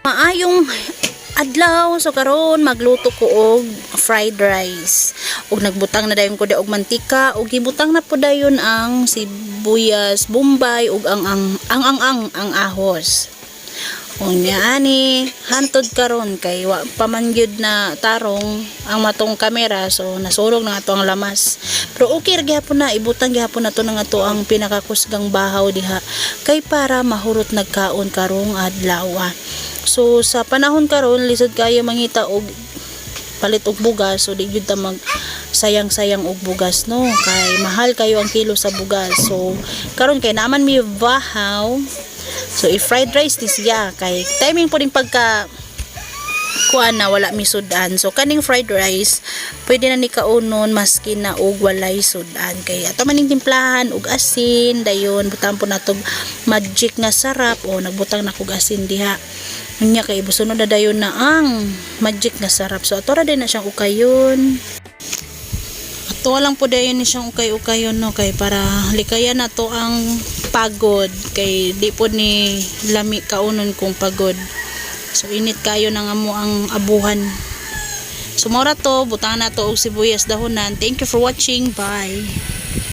Maayong adlaw so karon magluto ko og fried rice. Ug nagbutang na dayon ko og mantika ug gibutang na po dayon ang sibuyas, bombay ug ang ang ang ang ang, ang ahos. Unya ani hantod karon kay wa pa man gyud na tarong ang matong kamera so nasulog na ato ang lamas. Pero okay ra gyapon na ibutang gyapon na to nga to ang pinakakusgang bahaw diha kay para mahurot nagkaon karong adlaw. So sa panahon karon lisod kayo mangita og palit og bugas so di gyud ta mag sayang-sayang og bugas no kay mahal kayo ang kilo sa bugas. So karon kay naman mi bahaw So, i-fried rice ni siya. Kay timing po din pagka kuan na wala mi sudan. So, kaning fried rice, pwede na ni kaunon maski na og walay sudan. Kay ato maning timplahan og asin, dayon butang po natog magic nga sarap o nagbutang na kog asin diha. Unya kay busunod na dayon na ang magic nga sarap. So, ato ra din na siyang ukayon. Ato lang po dayon ni siyang ukay-ukayon no kay para likayan na to ang pagod kay di po ni lami kaunon kung pagod. So init kayo nang amo ang abuhan. So mora to, butangan na to og sibuyas dahonan. Thank you for watching. Bye.